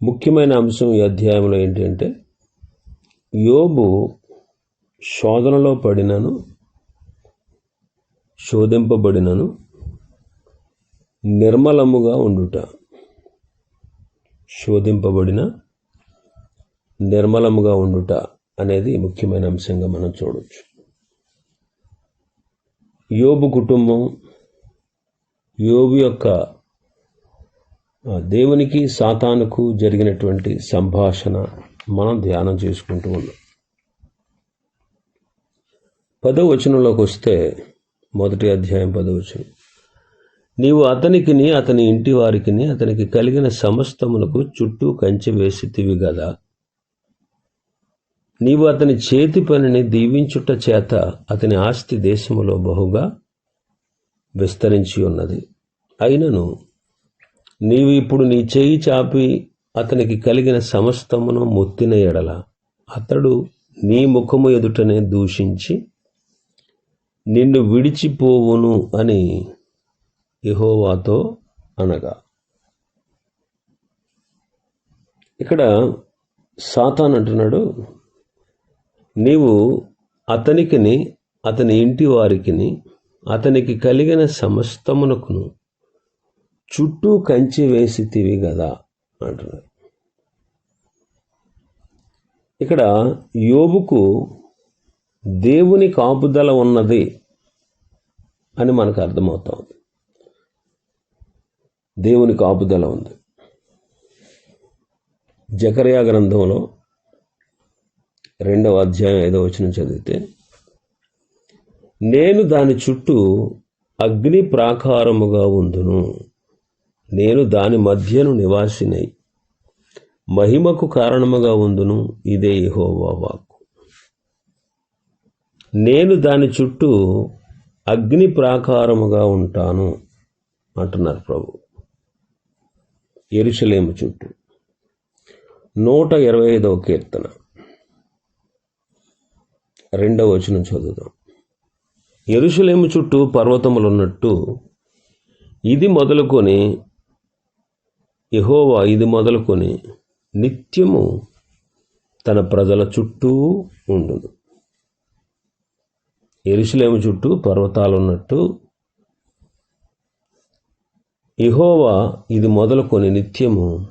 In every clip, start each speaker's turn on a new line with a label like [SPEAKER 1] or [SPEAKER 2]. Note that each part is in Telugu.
[SPEAKER 1] ముఖ్యమైన అంశం ఈ అధ్యాయంలో ఏంటంటే యోబు శోధనలో పడినను శోధింపబడినను నిర్మలముగా ఉండుట. శోధింపబడిన నిర్మలముగా ఉండుట అనేది ముఖ్యమైన అంశంగా మనం చూడవచ్చు యోబు కుటుంబం యోబు యొక్క దేవునికి సాతానుకు జరిగినటువంటి సంభాషణ మనం ధ్యానం చేసుకుంటూ ఉన్నాం. పదో వచనంలోకి వస్తే మొదటి అధ్యాయం పదవచనం నీవు అతనికిని అతని ఇంటి వారికిని అతనికి కలిగిన సమస్తమునకు చుట్టూ కంచె వేసితివి గదా. నీవు అతని చేతి పనిని దీవించుట చేత అతని ఆస్తి దేశములో బహుగా విస్తరించి ఉన్నది. అయినను నీవు ఇప్పుడు నీ చేయి చాపి అతనికి కలిగిన సమస్తమును మొత్తిన ఎడల. అతడు నీ ముఖము ఎదుటనే దూషించి నిన్ను విడిచిపోవును అని యెహోవాతో అనగా. ఇక్కడ సాతాన్ అంటున్నాడు నీవు అతనికిని అతని ఇంటి వారికిని అతనికి కలిగిన సమస్తమునకును చుట్టూ కంచి వేసితివి కదా అంటున్నారు ఇక్కడ యోబుకు దేవుని కాపుదల ఉన్నది అని మనకు అర్థమవుతోంది. దేవుని కాపుదల ఉంది. జకర్యా గ్రంథంలో రెండవ అధ్యాయం ఐదవ వచనం చదివితే నేను దాని చుట్టూ అగ్ని ప్రాకారముగా ఉందును. నేను దాని మధ్యను నివాసినై. మహిమకు కారణముగా ఉందును ఇదే యెహోవా వాక్కు. నేను దాని చుట్టూ అగ్ని ప్రాకారముగా ఉంటాను అంటున్నారు ప్రభు. ఎరుసలేము చుట్టూ. నూట ఇరవై ఐదవ కీర్తన. రెండవ వచనం చదువుదాం. ఎరుసలేము చుట్టూ పర్వతములున్నట్టు ఇది మొదలుకొని యహోవా ఇది మొదలుకొని నిత్యము తన ప్రజల చుట్టూ ఉండును. ఎరుసలేము చుట్టూ పర్వతాలు ఉన్నట్టు ఇహోవా ఇది మొదలుకొని నిత్యము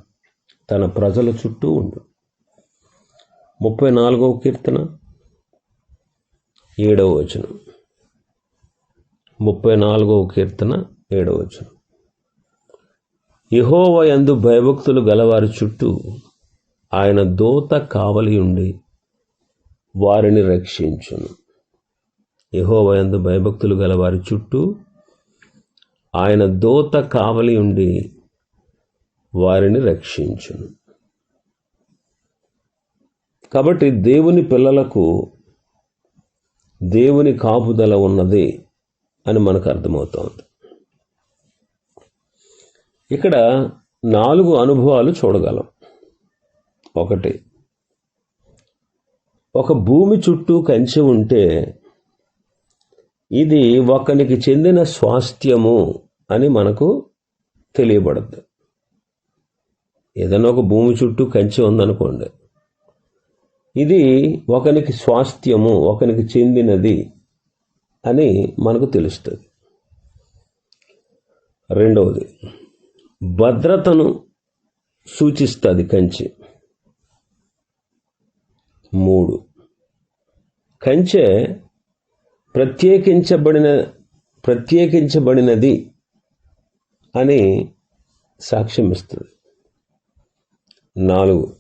[SPEAKER 1] తన ప్రజల చుట్టూ ఉండు. ముప్పై నాలుగవ కీర్తన ఏడవ వచనం. ముప్పై నాలుగవ కీర్తన ఏడవ వచనం. యహోవ యందు భయభక్తులు గలవారి చుట్టూ ఆయన దోత కావలి ఉండి వారిని రక్షించును. యహోవ యందు భయభక్తులు గలవారి చుట్టూ ఆయన దోత కావలి ఉండి వారిని రక్షించును. కాబట్టి దేవుని పిల్లలకు దేవుని కాపుదల ఉన్నది అని మనకు అర్థమవుతోంది. ఇక్కడ నాలుగు అనుభవాలు చూడగలం. ఒకటి ఒక భూమి చుట్టూ కంచె ఉంటే ఇది ఒకనికి చెందిన స్వాస్థ్యము అని మనకు తెలియబడద్దు. ఏదైనా ఒక భూమి చుట్టూ కంచె ఉందనుకోండి ఇది ఒకనికి స్వాస్థ్యము ఒకనికి చెందినది అని మనకు తెలుస్తుంది. రెండవది భద్రతను సూచిస్తుంది కంచె. మూడు. కంచె ప్రత్యేకించబడిన ప్రత్యేకించబడినది అని సాక్ష్యం ఇస్తుంది. నాలుగు.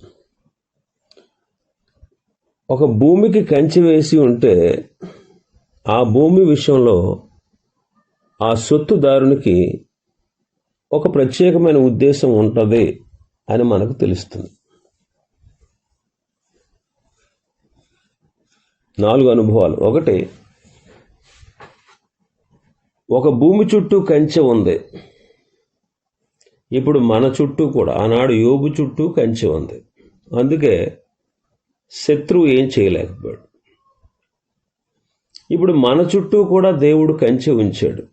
[SPEAKER 1] ఒక భూమికి కంచె వేసి ఉంటే ఆ భూమి విషయంలో ఆ సొత్తుదారునికి ఒక ప్రత్యేకమైన ఉద్దేశం ఉంటుంది అని మనకు తెలుస్తుంది. నాలుగు అనుభవాలు. ఒకటి ఒక భూమి చుట్టూ కంచె ఉంది. ఇప్పుడు మన చుట్టూ కూడా ఆనాడు యోగు చుట్టూ కంచె ఉంది. అందుకే శత్రువు ఏం చేయలేకపోయాడు. ఇప్పుడు మన చుట్టూ కూడా దేవుడు కంచె ఉంచాడు.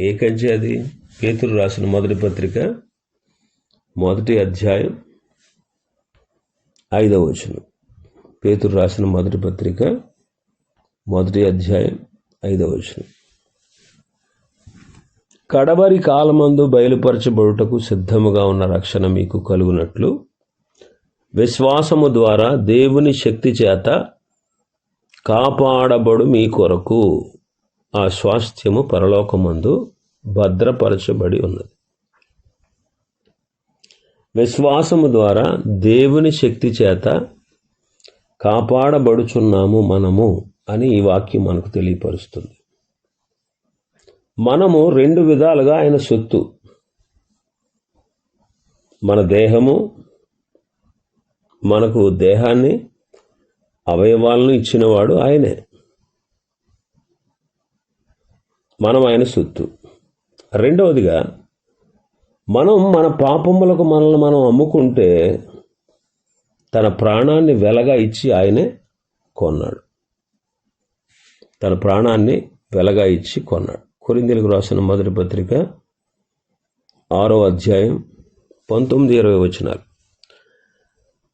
[SPEAKER 1] ఏ కంచె అది? పేతురు రాసిన మొదటి పత్రిక మొదటి అధ్యాయం ఐదవ వచనం. పేతురు రాసిన మొదటి పత్రిక మొదటి అధ్యాయం ఐదవ వచనం. కడవరి కాలమందు బయలుపరచబడుటకు సిద్ధముగా ఉన్న రక్షణ మీకు కలుగునట్లు విశ్వాసము ద్వారా దేవుని శక్తి చేత కాపాడబడు మీ కొరకు ఆ స్వాస్థ్యము పరలోకమందు భద్రపరచబడి ఉన్నది. విశ్వాసము ద్వారా దేవుని శక్తి చేత కాపాడబడుచున్నాము మనము అని ఈ వాక్యం మనకు తెలియపరుస్తుంది. మనము రెండు విధాలుగా ఆయన సొత్తు. మన దేహము మనకు దేహాన్ని అవయవాలను ఇచ్చినవాడు ఆయనే. మనం ఆయన సొత్తు. రెండవదిగా మనం మన పాపములకు మనల్ని మనం అమ్ముకుంటే తన ప్రాణాన్ని వెలగా ఇచ్చి ఆయనే కొన్నాడు. తన ప్రాణాన్ని వెలగా ఇచ్చి కొన్నాడు. కొరిందీలకు రాసిన మొదటి పత్రిక ఆరో అధ్యాయం పంతొమ్మిది ఇరవై వచనాలు.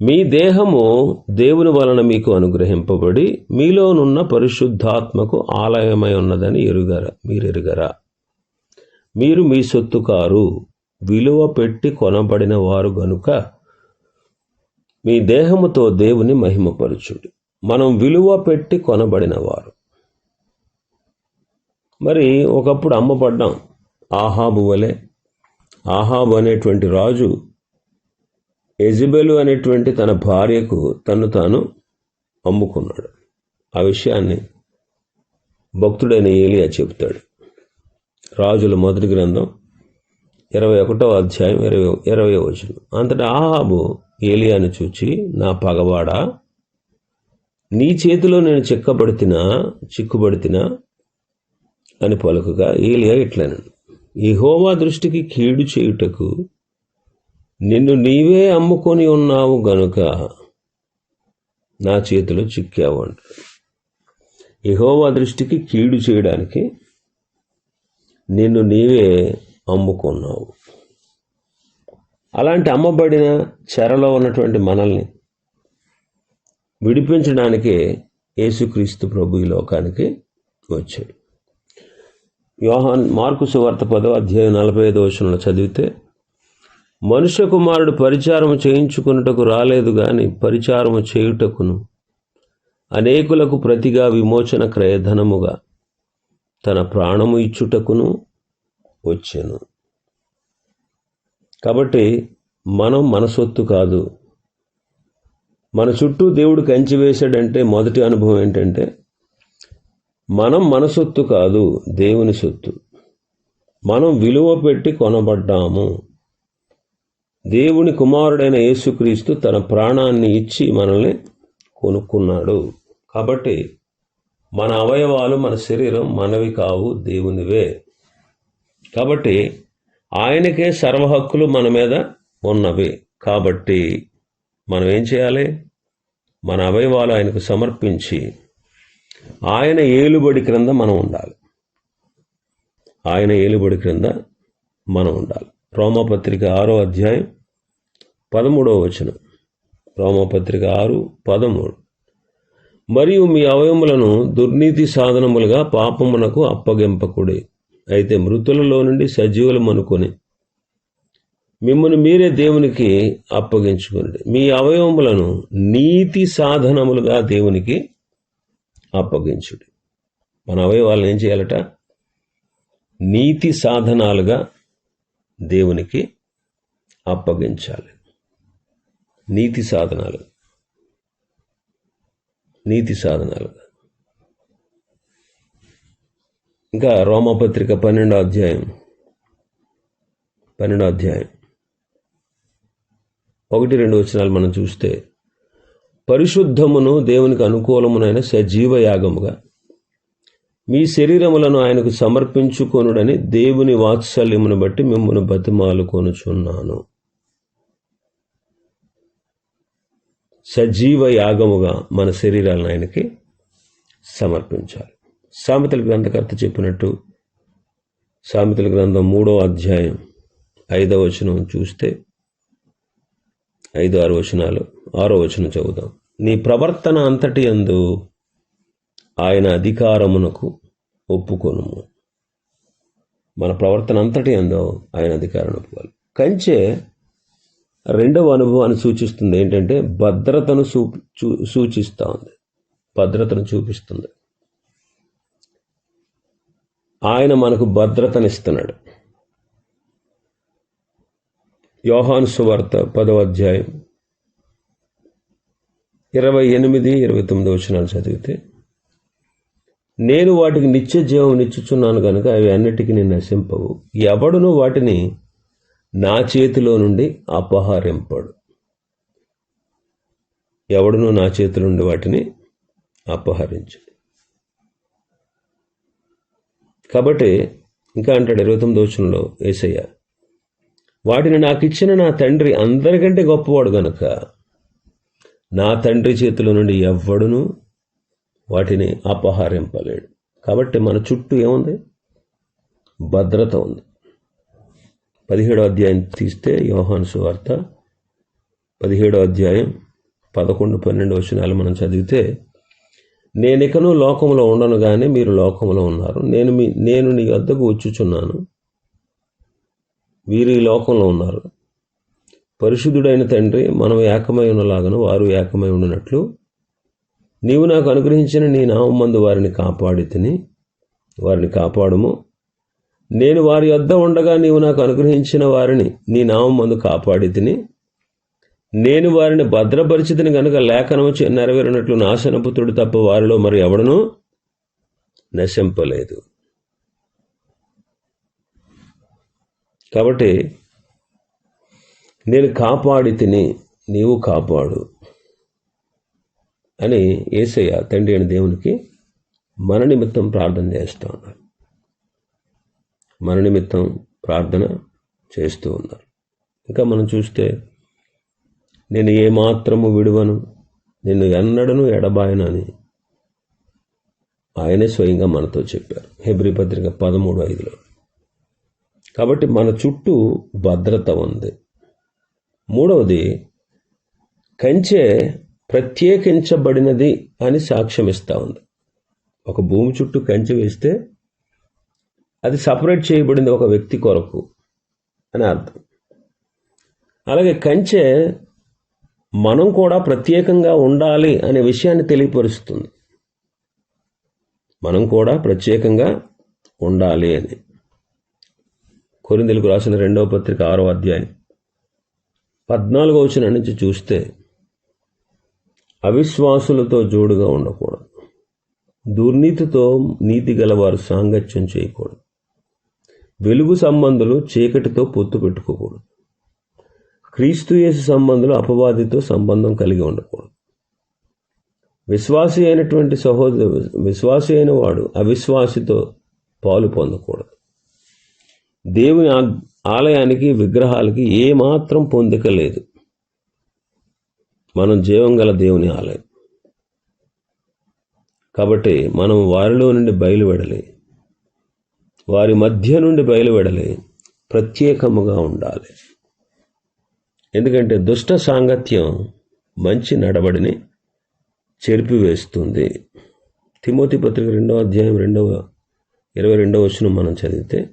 [SPEAKER 1] మీ దేహము దేవుని వలన మీకు అనుగ్రహింపబడి మీలోనున్న పరిశుద్ధాత్మకు ఆలయమై ఉన్నదని ఎరుగరా మీరు ఎరుగరా మీరు మీ సొత్తు కారు విలువ పెట్టి కొనబడిన వారు గనుక మీ దేహముతో దేవుని మహిమపరచుడి. మనం విలువ పెట్టి కొనబడిన వారు. మరి ఒకప్పుడు అమ్మపడ్డాం ఆహాబు వలె. ఆహాబు అనేటువంటి రాజు ఎజిబెలు అనేటువంటి తన భార్యకు తను తాను అమ్ముకున్నాడు. ఆ విషయాన్ని భక్తుడైన ఏలియా చెబుతాడు. రాజుల మొదటి గ్రంథం ఇరవై ఒకటో అధ్యాయం ఇరవై ఇరవై వచనం. అంతటా ఆహాబు ఏలియాను చూచి నా పగవాడా నీ చేతిలో నేను చిక్కబడితినా చిక్కుబడితినా అని పలుకగా ఏలియా ఇట్లనను. ఈ హోవా దృష్టికి కీడు చేయుటకు నిన్ను నీవే అమ్ముకొని ఉన్నావు గనుక నా చేతిలో చిక్కావు అంటాడు యహోవా దృష్టికి కీడు చేయడానికి నిన్ను నీవే అమ్ముకున్నావు. అలాంటి అమ్మబడిన చెరలో ఉన్నటువంటి మనల్ని విడిపించడానికే యేసుక్రీస్తు ప్రభు ఈ లోకానికి వచ్చాడు. యోహాన్ మార్కు సువార్త పదో అధ్యాయం నలభై ఐదు వచనంలో చదివితే మనుష్య కుమారుడు పరిచారము చేయించుకున్నటకు రాలేదు కానీ పరిచారము చేయుటకును అనేకులకు ప్రతిగా విమోచన క్రయధనముగా తన ప్రాణము ఇచ్చుటకును వచ్చాను. కాబట్టి మనం మనసొత్తు కాదు. మన చుట్టూ దేవుడు కంచి వేశాడంటే మొదటి అనుభవం ఏంటంటే మనం మనసొత్తు కాదు దేవుని సొత్తు. మనం విలువ పెట్టి కొనబడ్డాము. దేవుని కుమారుడైన యేసుక్రీస్తు తన ప్రాణాన్ని ఇచ్చి మనల్ని కొనుక్కున్నాడు. కాబట్టి మన అవయవాలు మన శరీరం మనవి కావు దేవునివే. కాబట్టి ఆయనకే సర్వహక్కులు మన మీద ఉన్నవి. కాబట్టి మనం ఏం చేయాలి? మన అవయవాలు ఆయనకు సమర్పించి ఆయన ఏలుబడి క్రింద మనం ఉండాలి. ఆయన ఏలుబడి క్రింద మనం ఉండాలి. రోమపత్రిక ఆరో అధ్యాయం పదమూడవ వచనం. రోమపత్రిక ఆరు పదమూడు. మరియు మీ అవయములను దుర్నీతి సాధనములుగా పాపమునకు అప్పగింపకుడి. అయితే మృతులలో నుండి సజీవులం అనుకొని మిమ్మల్ని మీరే దేవునికి అప్పగించుకోండి మీ అవయవములను నీతి సాధనములుగా దేవునికి అప్పగించుడి. మన అవయవాలను ఏం చేయాలట? నీతి సాధనాలుగా దేవునికి అప్పగించాలి. నీతి సాధనాలు. నీతి సాధనాలు. ఇంకా రోమపత్రిక పన్నెండో అధ్యాయం. పన్నెండో అధ్యాయం. ఒకటి రెండు వచనాలు మనం చూస్తే పరిశుద్ధమును దేవునికి అనుకూలమునైన సజీవ యాగముగా మీ శరీరములను ఆయనకు సమర్పించుకొనుడని దేవుని వాత్సల్యమును బట్టి మిమ్మల్ని బతిమాలు కొనుచున్నాను సజీవ యాగముగా మన శరీరాలను ఆయనకి సమర్పించాలి. సామెతల గ్రంథకర్త చెప్పినట్టు సామెతల గ్రంథం మూడో అధ్యాయం ఐదవ వచనం చూస్తే ఐదు ఆరు వచనాలు ఆరో వచనం చదువుదాం. నీ ప్రవర్తన అంతటి అందు ఆయన అధికారమునకు ఒప్పుకొను మన ప్రవర్తన అంతటి అందు ఆయన అధికారం ఒప్పుకోవాలి. కంచె రెండవ అనుభవాన్ని సూచిస్తుంది ఏంటంటే భద్రతను సూ సూచిస్తూ ఉంది. భద్రతను చూపిస్తుంది. ఆయన మనకు భద్రతనిస్తున్నాడు. యోహాను సువార్త పదవ అధ్యాయం ఇరవై ఎనిమిది ఇరవై తొమ్మిది వచనాలు చదివితే నేను వాటికి నిత్య జీవం నిచ్చుచున్నాను కనుక అవి అన్నిటికీ నేను నశింపవు. ఎవడును వాటిని నా చేతిలో నుండి అపహరింపడు. ఎవడును నా చేతిలో నుండి వాటిని అపహరించు కాబట్టి ఇంకా అంటాడు ఇరవై తొమ్మిది వచనంలో ఏసయ్య వాటిని నాకు ఇచ్చిన నా తండ్రి అందరికంటే గొప్పవాడు గనుక నా తండ్రి చేతిలో నుండి ఎవ్వడును వాటిని అపహరింపలేడు. కాబట్టి మన చుట్టూ ఏముంది? భద్రత ఉంది. పదిహేడో అధ్యాయం తీస్తే యోహాను సువార్త. పదిహేడో అధ్యాయం పదకొండు పన్నెండు వచనాలు మనం చదివితే నేనికను లోకంలో ఉండను కానీ మీరు లోకంలో ఉన్నారు. నేను మీ నేను నీ వద్దకు వచ్చుచున్నాను. వీరు ఈ లోకంలో ఉన్నారు. పరిశుద్ధుడైన తండ్రి మనం ఏకమై ఉన్నలాగను వారు ఏకమై ఉండినట్లు. నీవు నాకు అనుగ్రహించిన నీ నామందు వారిని కాపాడి తిని వారిని కాపాడము. నేను వారి వద్ద ఉండగా నీవు నాకు అనుగ్రహించిన వారిని నీ నామం మందు కాపాడి తిని నేను వారిని భద్రపరిచితిని గనుక లేఖనము నెరవేరినట్లు నాశనపుత్రుడు తప్ప వారిలో మరి ఎవడనూ నశింపలేదు. కాబట్టి నేను కాపాడి తిని నీవు కాపాడు అని ఏసయ్య తండ్రి అని దేవునికి మన నిమిత్తం ప్రార్థన చేస్తూ మన నిమిత్తం ప్రార్థన చేస్తూ ఉన్నారు. ఇంకా మనం చూస్తే నేను ఏమాత్రము విడువను నిన్ను ఎన్నడను ఎడబాయనని ఆయనే స్వయంగా మనతో చెప్పారు. హెబ్రి పత్రిక పదమూడు ఐదులో. కాబట్టి మన చుట్టూ భద్రత ఉంది. మూడవది కంచె ప్రత్యేకించబడినది అని సాక్ష్యం ఇస్తూ ఉంది. ఒక భూమి చుట్టూ కంచె వేస్తే అది సపరేట్ చేయబడింది ఒక వ్యక్తి కొరకు అని అర్థం. అలాగే కంచె మనం కూడా ప్రత్యేకంగా ఉండాలి అనే విషయాన్ని తెలియపరుస్తుంది. మనం కూడా ప్రత్యేకంగా ఉండాలి అని. కొరిందెలకు రాసిన రెండవ పత్రిక ఆరో అధ్యాయం పద్నాలుగో వచ్చిన నుంచి చూస్తే అవిశ్వాసులతో జోడుగా ఉండకూడదు. దుర్నీతితో నీతి గలవారు సాంగత్యం చేయకూడదు. వెలుగు సంబంధులు చీకటితో పొత్తు పెట్టుకోకూడదు. క్రీస్తుయేసు సంబంధులు అపవాదితో సంబంధం కలిగి ఉండకూడదు. విశ్వాసి అయినటువంటి సహోదరు విశ్వాసి అయిన వాడు అవిశ్వాసితో పాలు పొందకూడదు. దేవుని ఆలయానికి విగ్రహాలకి ఏమాత్రం పొందిక లేదు. మనం జీవం గల దేవుని ఆలయం. కాబట్టి మనం వారిలో నుండి బయలువెడలి వారి మధ్య నుండి బయలువెడలి ప్రత్యేకముగా ఉండాలి. ఎందుకంటే దుష్ట సాంగత్యం మంచి నడబడిని చెరిపివేస్తుంది. తిమోతి పత్రిక రెండవ అధ్యాయం రెండవ ఇరవై రెండవ వచ్చిన మనం చదివితే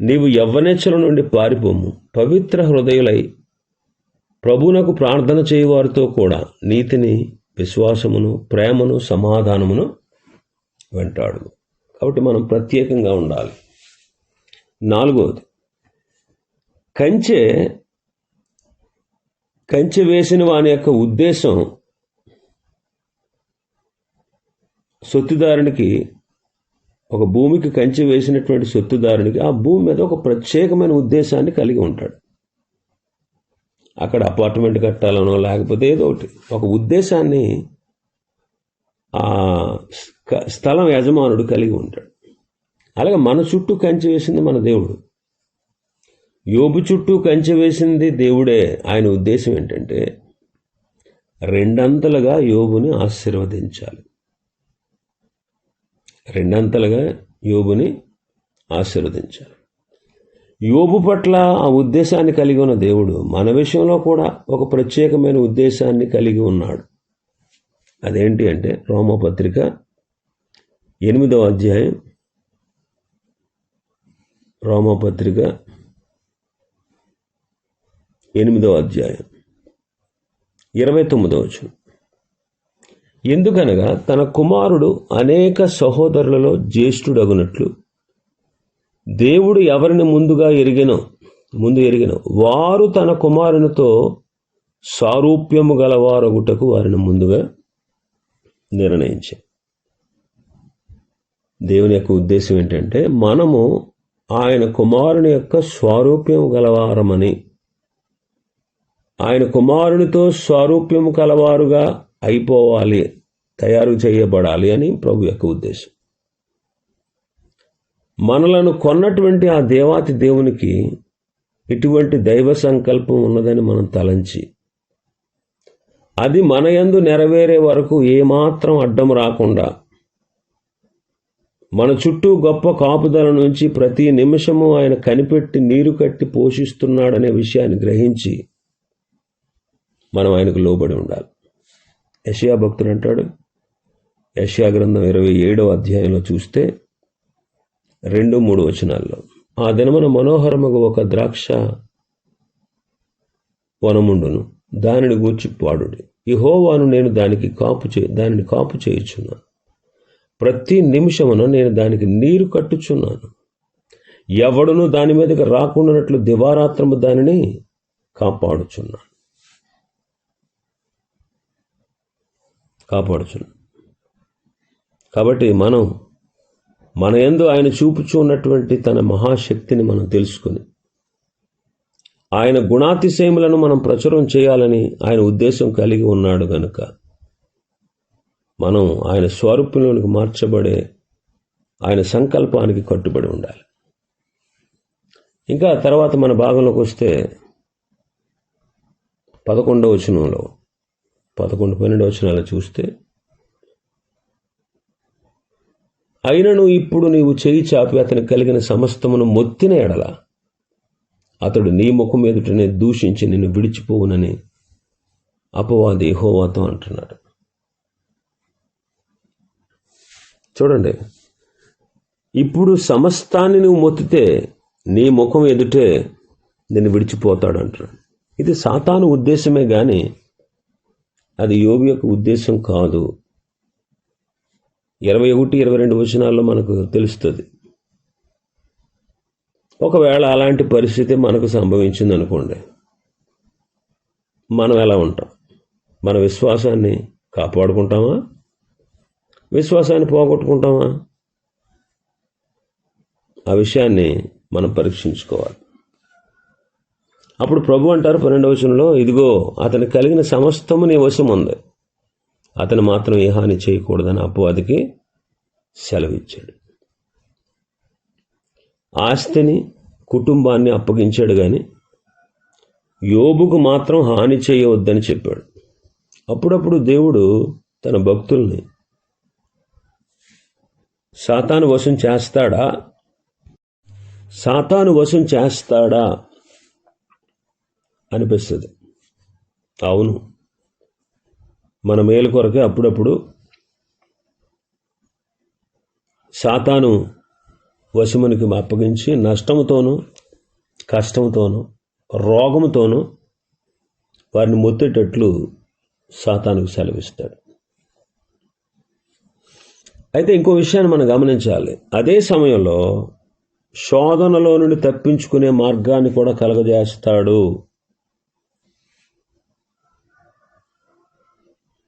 [SPEAKER 1] నీవు యవ్వనేచ్చల నుండి పారిపోము పవిత్ర హృదయులై ప్రభునకు ప్రార్థన చేయవారితో కూడా నీతిని విశ్వాసమును ప్రేమను సమాధానమును వెంటాడు కాబట్టి మనం ప్రత్యేకంగా ఉండాలి. నాలుగవది కంచె కంచె వేసిన వాని యొక్క ఉద్దేశం సొత్తుదారునికి ఒక భూమికి కంచె వేసినటువంటి సొత్తుదారునికి ఆ భూమి మీద ఒక ప్రత్యేకమైన ఉద్దేశాన్ని కలిగి ఉంటాడు. అక్కడ అపార్ట్మెంట్ కట్టాలనో లేకపోతే ఏదో ఒకటి. ఒక ఉద్దేశాన్ని స్థలం యజమానుడు కలిగి ఉంటాడు. అలాగే మన చుట్టూ కంచె వేసింది మన దేవుడు. యోబు చుట్టూ కంచె వేసింది దేవుడే. ఆయన ఉద్దేశం ఏంటంటే రెండంతలుగా యోబుని ఆశీర్వదించాలి. రెండంతలుగా యోబుని ఆశీర్వదించాలి. యోబు పట్ల ఆ ఉద్దేశాన్ని కలిగి ఉన్న దేవుడు మన విషయంలో కూడా ఒక ప్రత్యేకమైన ఉద్దేశాన్ని కలిగి ఉన్నాడు. అదేంటి అంటే రోమపత్రిక ఎనిమిదవ అధ్యాయం రోమపత్రిక ఎనిమిదవ అధ్యాయం ఇరవై తొమ్మిదవ వచనం. ఎందుకనగా తన కుమారుడు అనేక సహోదరులలో జ్యేష్ఠుడగునట్లు దేవుడు ఎవరిని ముందుగా ఎరిగినో ముందు ఎరిగినో వారు తన కుమారునితో సారూప్యము గలవారొగుటకు వారిని ముందుగా నిర్ణయించారు. దేవుని యొక్క ఉద్దేశం ఏంటంటే మనము ఆయన కుమారుని యొక్క స్వారూప్యం గలవారమని. ఆయన కుమారునితో స్వారూప్యము కలవారుగా అయిపోవాలి తయారు చేయబడాలి అని ప్రభు యొక్క ఉద్దేశం. మనలను కొన్నటువంటి ఆ దేవాతి దేవునికి ఇటువంటి దైవ సంకల్పం ఉన్నదని మనం తలంచి అది మన యందు నెరవేరే వరకు ఏమాత్రం అడ్డం రాకుండా మన చుట్టూ గొప్ప కాపుదల నుంచి ప్రతి నిమిషము ఆయన కనిపెట్టి నీరు కట్టి పోషిస్తున్నాడనే విషయాన్ని గ్రహించి మనం ఆయనకు లోబడి ఉండాలి. యషయా భక్తుడు అంటాడు యషయా గ్రంథం ఇరవై ఏడవ అధ్యాయంలో చూస్తే రెండు మూడు వచనాల్లో ఆ దినమున మనోహరముగా ఒక ద్రాక్ష వనముండును దానిని గూర్చి పాడుడి. హోవాను నేను దానికి కాపు చే దానిని కాపు చేయుచున్నాను. ప్రతి నిమిషమును నేను దానికి నీరు కట్టుచున్నాను. ఎవడును దాని మీదకి రాకుండానట్లు దివారాత్రము దానిని కాపాడుచున్నాను. కాపాడుచున్నాను. కాబట్టి మనం మన ఎందు ఆయన చూపుచూ ఉన్నటువంటి తన మహాశక్తిని మనం తెలుసుకుని ఆయన గుణాతిశయములను మనం ప్రచురం చేయాలని ఆయన ఉద్దేశం కలిగి ఉన్నాడు గనుక మనం ఆయన స్వరూపంలోనికి మార్చబడే ఆయన సంకల్పానికి కట్టుబడి ఉండాలి. ఇంకా తర్వాత మన భాగంలోకి వస్తే పదకొండవ వచనంలో పదకొండు పన్నెండు వచనాలు చూస్తే అయినను ఇప్పుడు నీవు చేయి చాపి అతనికి కలిగిన సమస్తమును మొత్తిన ఎడల అతడు నీ ముఖం ఎదుటనే దూషించి నిన్ను విడిచిపోవునని అపవాది హోవాతో అంటున్నాడు. చూడండి. ఇప్పుడు సమస్తాన్ని నువ్వు మొత్తితే నీ ముఖం ఎదుటే నిన్ను విడిచిపోతాడు అంటున్నాడు ఇది సాతాను ఉద్దేశమే కానీ అది యోగి యొక్క ఉద్దేశం కాదు. ఇరవై ఒకటి ఇరవై రెండు వచనాల్లో మనకు తెలుస్తుంది. ఒకవేళ అలాంటి పరిస్థితి మనకు సంభవించింది అనుకోండి. మనం ఎలా ఉంటాం? మన విశ్వాసాన్ని కాపాడుకుంటామా? విశ్వాసాన్ని పోగొట్టుకుంటామా? ఆ విషయాన్ని మనం పరీక్షించుకోవాలి. అప్పుడు ప్రభు అంటారు పన్నెండవ వచనంలో ఇదిగో అతని కలిగిన సమస్తము నీ వశం ఉంది. అతను మాత్రం ఏ హాని చేయకూడదని అపవాదికి సెలవిచ్చాడు. ఆస్తిని కుటుంబాన్ని అప్పగించాడు కానీ యోబుకు మాత్రం హాని చేయవద్దని చెప్పాడు. అప్పుడప్పుడు దేవుడు తన భక్తుల్ని సాతాను వశం చేస్తాడా? సాతాను వశం చేస్తాడా? అనిపిస్తుంది. అవును. మన మేలు కొరకే అప్పుడప్పుడు సాతాను వశమునికి అప్పగించి నష్టంతోనూ కష్టంతోనూ రోగముతోనూ వారిని మొత్తేటట్లు సాతానుకు సెలవిస్తాడు. అయితే ఇంకో విషయాన్ని మనం గమనించాలి. అదే సమయంలో శోధనలో నుండి తప్పించుకునే మార్గాన్ని కూడా కలగజేస్తాడు.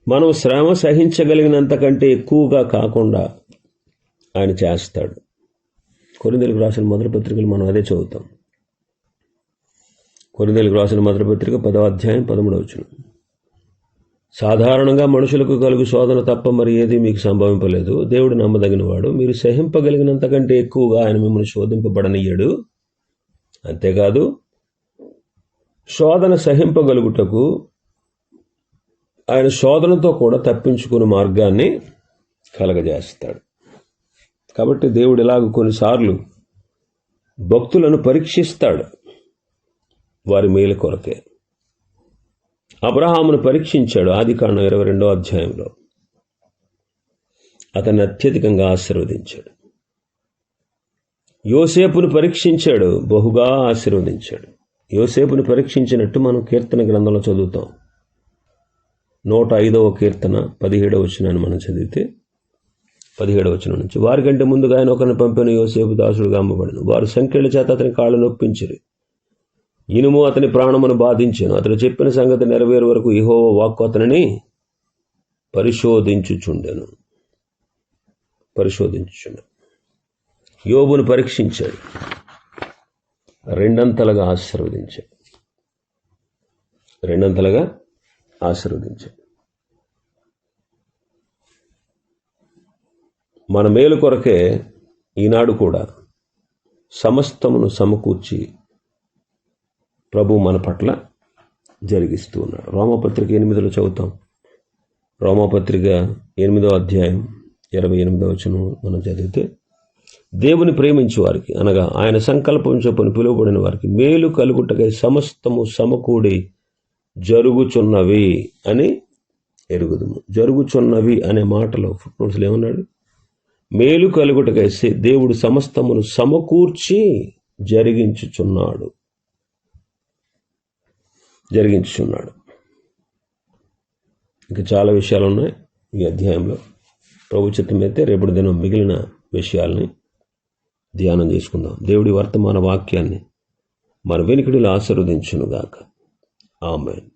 [SPEAKER 1] మనం శ్రమ సహించగలిగినంతకంటే ఎక్కువగా కాకుండా ఆయన చేస్తాడు. కొరిందలకు రాసిన మొదటి పత్రికలు మనం అదే చదువుతాం. కొరిందేలకు రాసిన మధురపత్రిక పదవ అధ్యాయం పదమూడవచనం సాధారణంగా మనుషులకు కలుగు శోధన తప్ప మరి ఏది మీకు సంభవింపలేదు. దేవుడు నమ్మదగినవాడు. మీరు సహింపగలిగినంతకంటే ఎక్కువగా ఆయన మిమ్మల్ని శోధింపబడనియ్యడు అంతేకాదు శోధన సహింపగలుగుటకు ఆయన శోధనతో కూడా తప్పించుకునే మార్గాన్ని కలగజేస్తాడు. కాబట్టి దేవుడు ఇలాగ కొన్నిసార్లు భక్తులను పరీక్షిస్తాడు. వారి మేలు కొరకే. అబ్రహామును పరీక్షించాడు. ఆది కాండం ఇరవై రెండో అధ్యాయంలో. అతన్ని అత్యధికంగా ఆశీర్వదించాడు. యోసేపును పరీక్షించాడు. బహుగా ఆశీర్వదించాడు. యోసేపును పరీక్షించినట్టు మనం కీర్తన గ్రంథంలో చదువుతాం. నూట ఐదవ కీర్తన పదిహేడవ వచనాన్ని మనం చదివితే పదిహేడవ వచనం నుంచి వారికంటే ముందుగా ఆయన ఒకరిని పంపిన యోసేపు దాసుడుగా అమ్మబడిన. వారు సంఖ్యల చేత అతని కాళ్ళు నొప్పించరు. ఇనుము అతని ప్రాణమును బాధించాను. అతడు చెప్పిన సంగతి నెరవేరు వరకు ఇహోవ వాక్కు అతనిని పరిశోధించుచుండెను. పరిశోధించుచుండెను. యోబును పరీక్షించాడు. రెండంతలుగా ఆశీర్వదించాడు. రెండంతలుగా ఆశీర్వదించాడు. మన మేలు కొరకే ఈనాడు కూడా సమస్తమును సమకూర్చి ప్రభు మన పట్ల జరిగిస్తూ ఉన్నాడు. రోమపత్రిక ఎనిమిదిలో చదువుతాం. రోమపత్రిక ఎనిమిదో అధ్యాయం ఇరవై ఎనిమిదో వచనం మనం చదివితే దేవుని ప్రేమించే వారికి అనగా ఆయన సంకల్పం చొప్పున పిలువబడిన వారికి మేలు కలుగుటకై సమస్తము సమకూడి జరుగుచున్నవి అని ఎరుగుదుము. జరుగుచున్నవి అనే మాటలో ఫుట్నోట్స్లో ఏమన్నాడు? మేలు కలుగుటకై దేవుడు సమస్తమును సమకూర్చి జరిగించుచున్నాడు. జరిగించుచున్నాడు. ఇంకా చాలా విషయాలు ఉన్నాయి ఈ అధ్యాయంలో. ప్రభు చిత్తమైతే అయితే రేపటి దినం మిగిలిన విషయాల్ని ధ్యానం చేసుకుందాం. దేవుడి వర్తమాన వాక్యాన్ని మన వెనుకడిలో ఆశీర్వదించునుగాక. ఆమెన్.